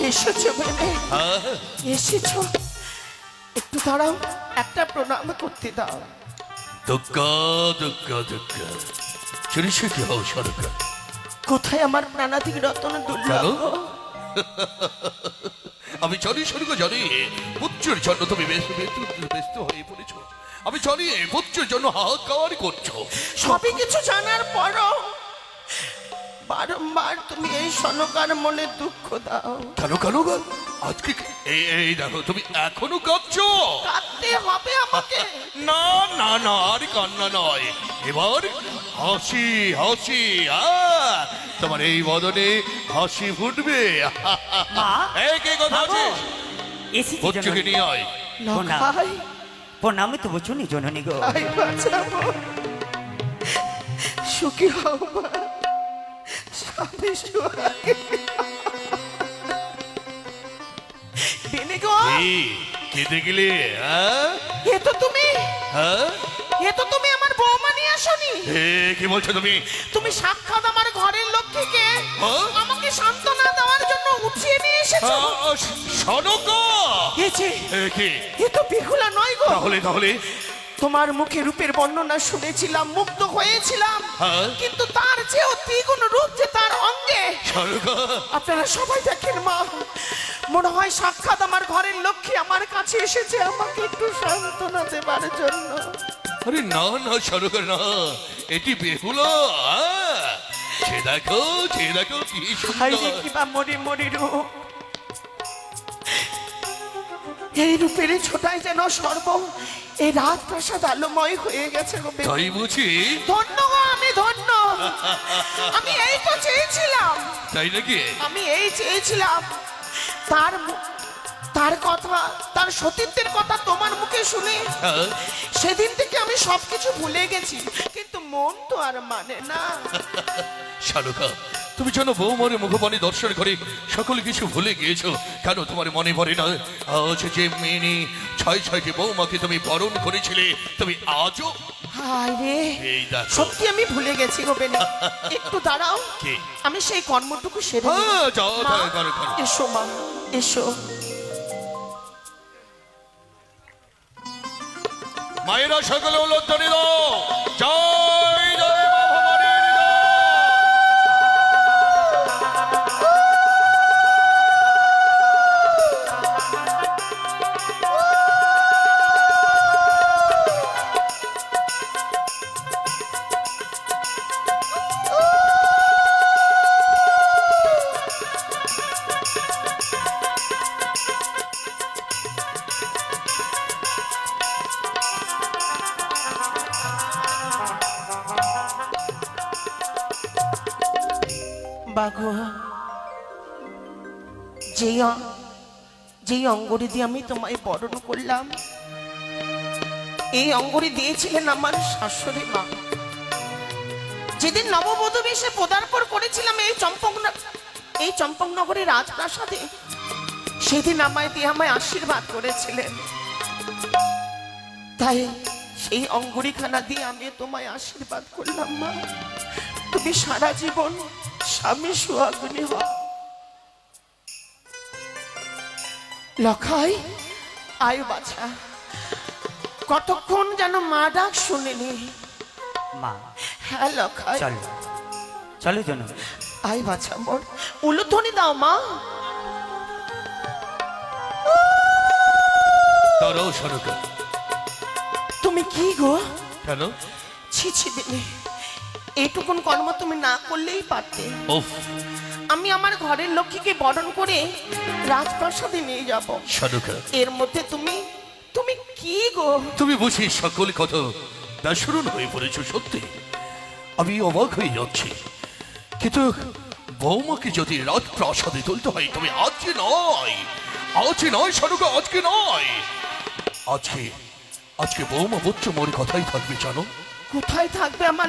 এসেছ হ্যাঁ। এসেছ? একটু দাঁড়াও একটা প্রণাম করতে দাও। কি হও সরকার কোথায় আমার প্রাণাধিক রতন? আমি জানি সরকার জানি। পুত্রের জন্য তুমি ব্যস্ত হয়ে পড়েছো। আমি জানি পুত্রের জন্য হাহাকার করছ। সবই কিছু জানার পরও বারংবার তুমি এই সনকার মনে দুঃখ দাও। কেন কেন গো? আজকে কি- এই এই দেখো তুমি এখনও কাঁদছো? কাঁদতে হবে আমাকে। না না না আর কান্না নয়। এবার হাসি হাসি আহ! তোমার এই বদনে হাসি ফুটবে। মা? এই কে কথা আছে এসেছি পুত্রকে জননী। নিয়ে আয়। প্রণাম। লখাই। প্রণামে তো বচনি জননী গো। আই বাঁচাবো। সুখী হও মা। স্বামী সুহাগে বেনে গো। কি? কেঁদে গেলে হ্যাঁ? এ তো তুমি। হ্যাঁ? এ তো তুমি আমার বৌমা নিয়ে আসনি। এ, কি বলছো তুমি? তুমি সাক্ষাৎ আমার ঘরের লক্ষ্মীকে হ্যাঁ? আমাকে সান্ত্বনা দেওয়ার জন্য উঠিয়ে নিয়ে এসেছ? সনক এ যে কি? এ তো বিহুলা নয় গো। তাহলে তাহলে? তোমার মুখে রূপের বর্ণনা শুনেছিলাম মুগ্ধ হয়েছিলাম হ্যাঁ? কিন্তু তার চেয়েও দ্বিগুণ রূপ যে তার অঙ্গে। আপনারা সবাই দেখেন মা। মনে হয় সাক্ষাৎ আমার ঘরের লক্ষ্মী আমার কাছে এসেছে আমাকে একটু সান্ত্বনা দেবার জন্য। আরে না না সনক না। এটি বেহুলা! সে দেখো সে দেখো কি মরি মরি রূপ। এই রূপের ছোটাই যেন সর্ব এই রাজপ্রাসাদ আলোময় হয়ে গেছে গো তাই বুঝি? ধন্য গো আমি ধন্য। আমি এই তো চেয়েছিলাম। তাই নাকি? আমি এই চেয়েছিলাম। তার তার কথা তার সতীত্বের কথা তোমার মুখে শুনে। হ্যাঁ? সেদিন থেকে আমি সবকিছু ভুলে গেছি কিন্তু মন তো আর মানে না। শালুকা তুমি জানো বৌমারে মুখবাণী দর্শন করে সকল কিছু ভুলে গিয়েছো কেন তোমার মনে পড়ে না? আজ যে মেনে ছয় ছয়টি বৌমাকে তুমি বরণ করেছিলে তুমি আজও? হায় এই দেখো। সত্যি আমি ভুলে গেছি গো বেনে একটু দাঁড়াও। কি? আমি সেই কর্মটুকু সেরে নিই। হ্যাঁ, যাও, মা, যাও, করো, করো। এসো মা এসো। মায়েরা সকলে উল্লোধনী দাও। জয় বাঘো। অ- যেই অঙ্গরি দিয়ে আমি তোমায় বরণ করলাম, এই অঙ্গরি দিয়েছিলেন আমার শাশুড়ি মা। যেদিন নববধূ বেশে পদার্পণ করেছিলাম এই চম্পক এই চম্পকনগরের রাজপ্রাসাদে, সেদিন আমায় দিয়ে আমায় আশীর্বাদ করেছিলেন। তাই সেই অঙ্গুরিখানা দিয়ে আমি তোমায় আশীর্বাদ করলাম মা। তুমি সারা জীবন স্বামী সুহাগিনী লখাই আয় বাছা। কতক্ষণ যেন মা ডাক শুনিনি। মা। হ্যাঁ লখাই। চলো। চলো জননী আয় বাছা মোর। উলুধ্বনি দাও মা। তুমি কি গো? কেন ছি ছি দিলে। এইটুকুন কর্ম তুমি না করলেই পারতে। আমি আমার ঘরের লক্ষ্মীকে বরণ করে রাজপ্রাসাদে নিয়ে যাব। এর মধ্যে তুমি তুমি কি গো? তুমি বুঝি সকল কথা দাসরুণ হয়ে পড়েছো সত্যি। আমি অবাক হয়ে যাচ্ছি। কিন্তু বৌমাকে যদি রাজপ্রাসাদে তুলতে হয় তবে আজকে নয় আজকে নয় সনুকা আজকে নয়? আজকে আজকে বৌমা পুত্র মোর কথাই থাকবে জানো? কোথায় থাকবে আমার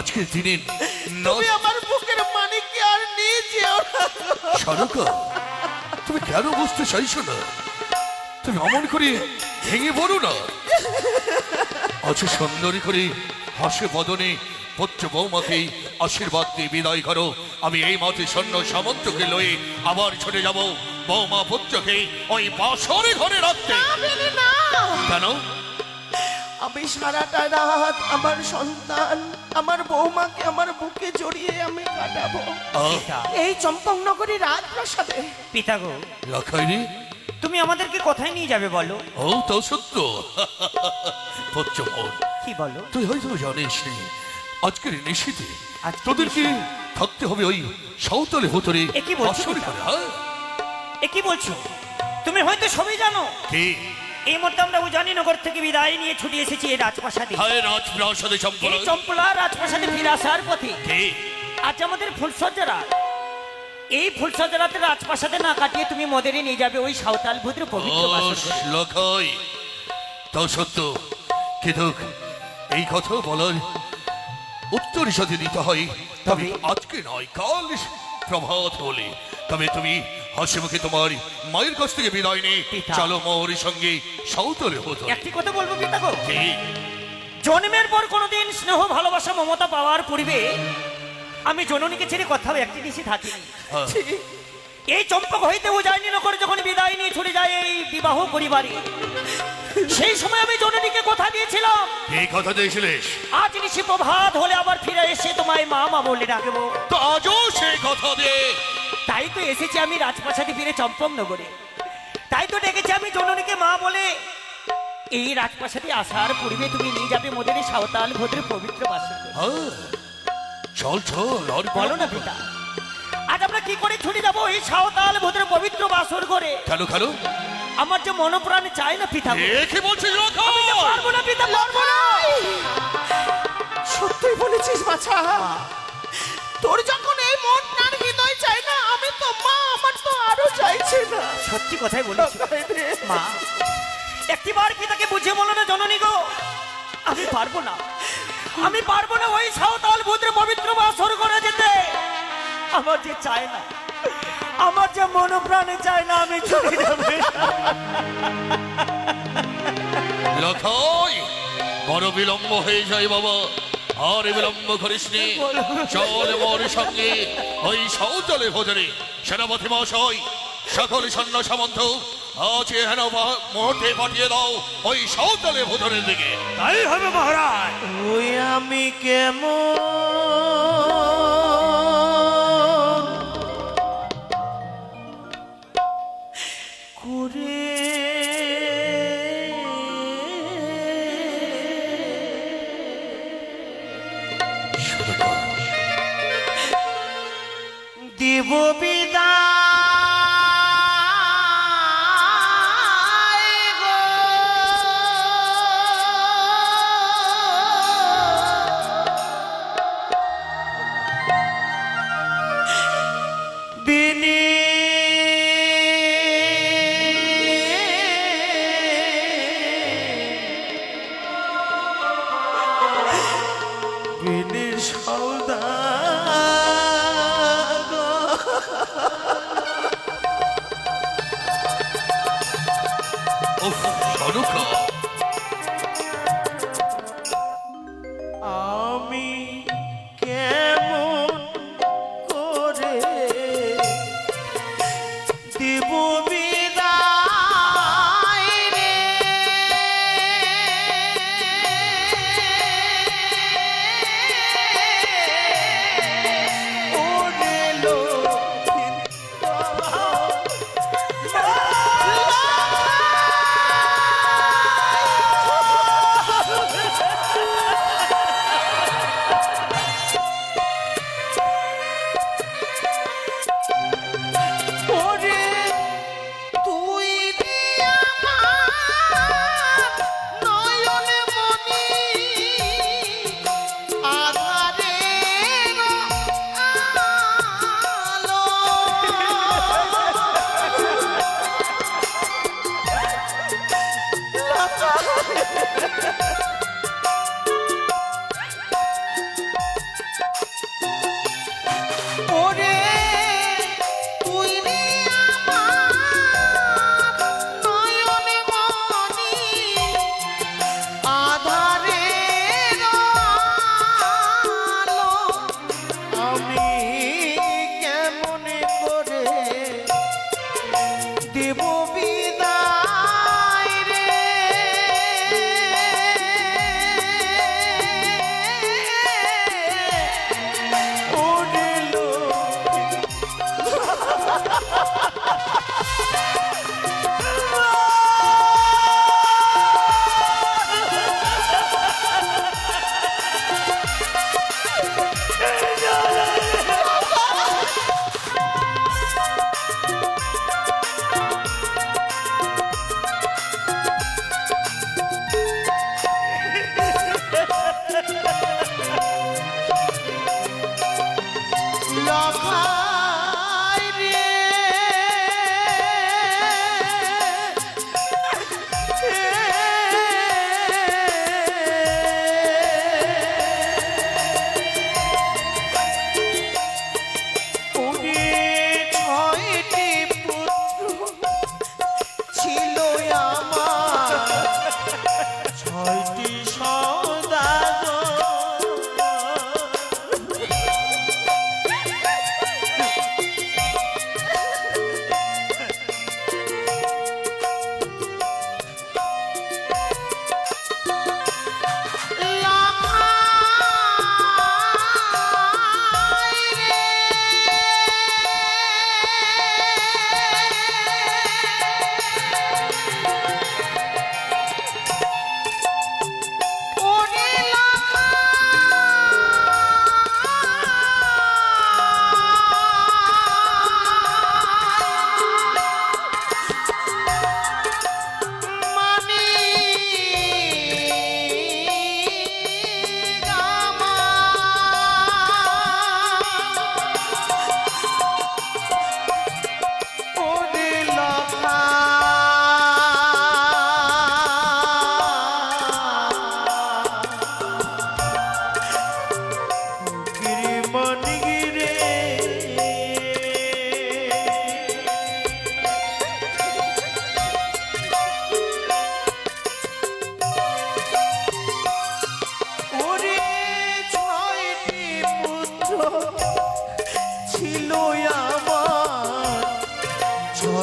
আজকের দিনে তুমি আমার বুকের মানিককে আর নিয়ে যেও না। সরকা তুমি কেন বুঝতে চাইছো না? তুমি অমন করে ভেঙে পড়ো না। আজ সুন্দরী করে হাসে বদনে পুত্র বৌমাকে আশীর্বাদ দিয়ে বিদায় করো। আমি এই মাঠে সৈন্য সামন্তকে লয়ে আবার ছুটে যাব বৌমা পুত্রকে ওই বাসরে ঘরে রাখতে। কেন? আমি সারাটা রাত আমার সন্তান আমার বৌমাকে আমার বুকে জড়িয়ে আমি কাটাবো এই পিতা এই চম্পকনগরী রাজপ্রাসাদে। পিতা গো রাখাইনি? তুমি আমাদেরকে কোথায় নিয়ে যাবে বলো? ও তো সত্য। বোন কি বলো? তুই হয়তো জানিস আজকের নিশীতে তোদেরকে থাকতে হবে ওই সাঁওতালে ভোতরে। এ কি বলছো? হ্যাঁ? এ কি বলছো? তুমি হয়তো সবই জানো। কি? এই মুহূর্তে আমরা উজানিনগর থেকে বিদায় নিয়ে ছুটে এসেছি এই রাজপ্রাসাদে। হায় রাজপ্রাসাদে এই চম্পলা রাজপ্রাসাদে ফিরে আসার পথে আজ আমাদের ফুলসজ্জা এই ফুলসজ্জা রাতে রাজপ্রাসাদে না কাটিয়ে তুমি মদেরে নিয়ে যাবে ওই সাঁওতাল ভদ্র ও পবিত্র ঘরে। লখাই সত্য। কিন্তু এই কথা বলার উত্তর যদি দিতে হয়। তবে তবে? আজকে নয় কাল প্রভাত হলে তবে তুমি হাসি মুখে তোমার মায়ের কাছ থেকে বিদায় নেই চলো মোর সঙ্গে সাউতলে হতো একটি কথা বলব পিতা গো? জন্মের পর কোনোদিন স্নেহ ভালোবাসা মমতা পাওয়ার পূর্বে আমি জননীকে ছেড়ে কথা একটি দেশে থাকিনি। হ্যাঁ। এই চম্পক হইতে যায়নি নকর যখন বিদায় নিয়ে ছুটে যায় এই বিবাহ পরিবারে। সেই সময় আমি জননীকে কথা দিয়েছিলাম। এই কথা দিয়েছিলিস? আজ নিশি প্রভাত হলে আবার ফিরে এসে তোমায় মা মা বলে ডাকবো। তো আজও সেই কথা দে। তাই তো এসেছি আমি রাজপ্রাসাদে ফিরে চম্পক নগরে তাই তো ডেকেছি আমি জননীকে মা বলে। এই রাজপ্রাসাদে আসার পূর্বে তুমি নিয়ে যাবে মোদের সাঁওতাল ভদ্রের পবিত্র বাসর ঘরে। হ্যাঁ চল চল আর বলো না পিতা আজ আমরা কি করে ছুটে যাব এই সাঁওতাল ভদ্রের পবিত্র বাসর করে কেন কেন আমার যে মনোপ্রাণে চাই না পিতা গো। এ কি বলছিস লখাই পারব না পিতা পারব না। সত্যই বলেছিস বাছা। তোর যখন এই মন প্রাণ হৃদয় চাই না আমি তো মা আমার তো আরও চাইছে না সত্যি কথাই বলেছি মা একটিবার পিতাকে বুঝিয়ে বলো না জননী গো? আমি পারব না। আমি পারব না ওই সাঁওতাল ভদ্র পবিত্র বাসর করে যেতে। আমার যে চায় না আমার যে মনোপ্রাণে চায় না আমি চলে যাবে। বড় বিলম্ব হয়ে যায় বাবা। আর বিলম্ব করিস নি। চল মোর সঙ্গে ওই শৌচালে ভোজনে। সেনাপতি মহাশয় সকল সৈন্য সামন্ত আজ হেন মুহূর্তে পাঠিয়ে দাও ওই শৌচালে ভোজনের দিকে। তাই হবে মহারাজ। ওই আমি কেমন দেব বিদায়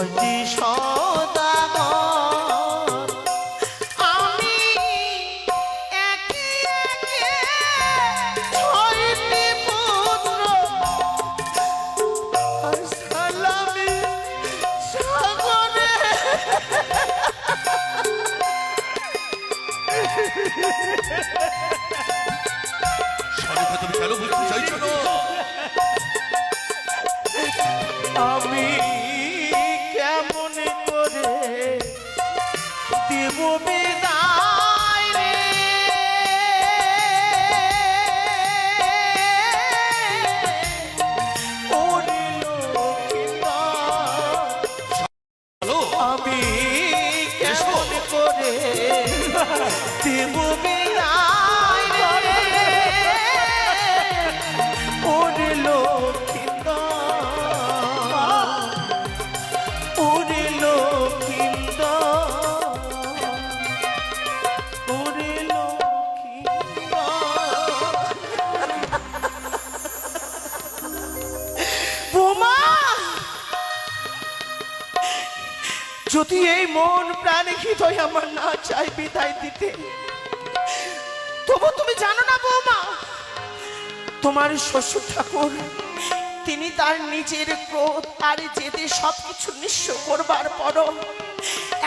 ছয়টি সদাগর যদি এই মন প্রাণে হৃদয় আমার না চাই বিদায় দিতে, তবু তুমি জানো না বৌমা, তোমার শ্বশুর ঠাকুর, তিনি তার নিজের ক্রোধ আর জেদে সবকিছু নিঃস্ব করবার পরও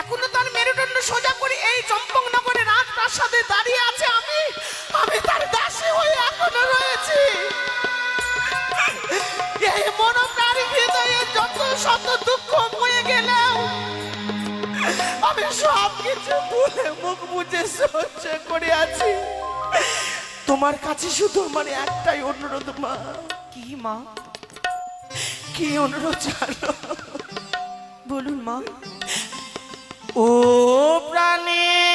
এখনও তার মেরুদণ্ড সোজা করে এই চম্পকনগরে রাজপ্রাসাদে দাঁড়িয়ে আছে আমি আমি তার দাসী হয়ে এখনও রয়েছি। এই মনোপ্রাণী হৃদয়ে যত শত দুঃখ বয়ে গেলেও আমি সব কিছু ভুলে মুখ বুঝে সহ্য করে আছি। তোমার কাছে শুধু মানে একটাই অনুরোধ মা। কি মা? কি অনুরোধ জানো? বলুন মা। ও প্রাণী।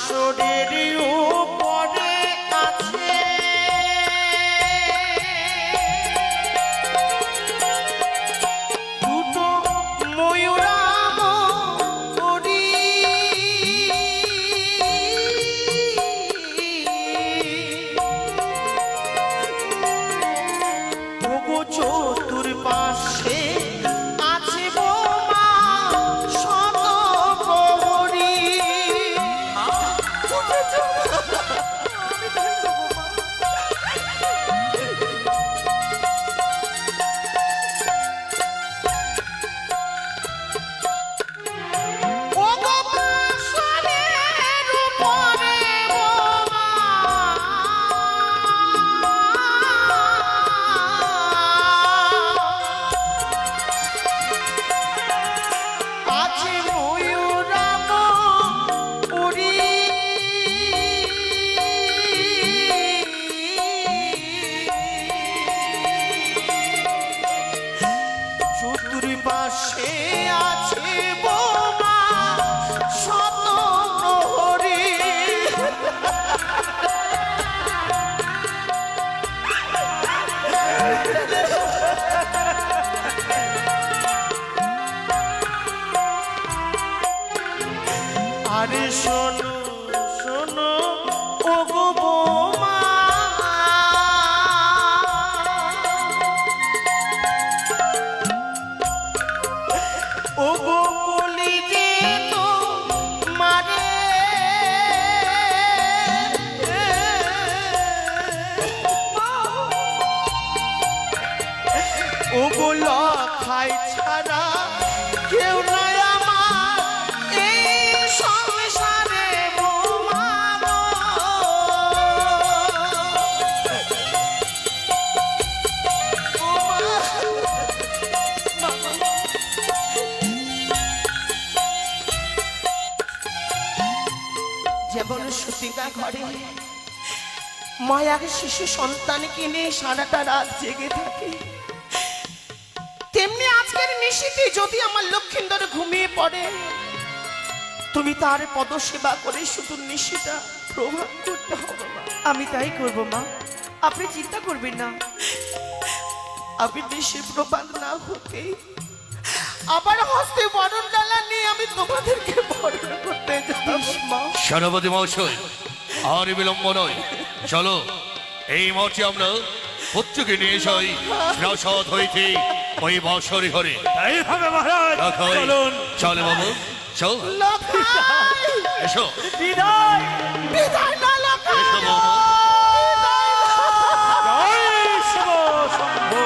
বাঁশরের শোনো শোনো ও গো বোমা। ও গো মায়ার শিশু সন্তানকে নিয়ে সারাটা রাত জেগে থাকে। তেমনি আজকের নিশিতে যদি আমার লক্ষিন্দর ঘুমিয়ে পড়ে তুমি তার পদসেবা করে শুধু নিশিটা প্রভাব করতে হবে আমি তাই করব মা। আপনি চিন্তা করবেন না। আমি নিশি প্রবাদ না হতে আবার হস্তে বরণ ডালা নিয়ে আমি তোমাদেরকে বরণ করতে যাব। মা। সেনাপতি মহাশয় আর বিলম্ব নয়। চলো এই মর্চে আমরা পুত্রকে নিয়ে যাই। প্রাসাদ হইতে ওই বছরে ঘরে তাই হবে মহারাজ। চলুন। চলে বাবু চল। এসো। বিদায়। বিদায় না এসো শম্ভু।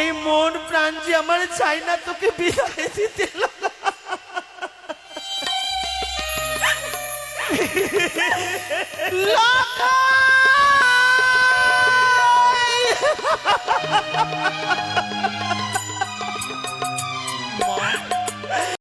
এই মন প্রাণ যে আমার চাই না তোকে বিদায় দিতে। লখাই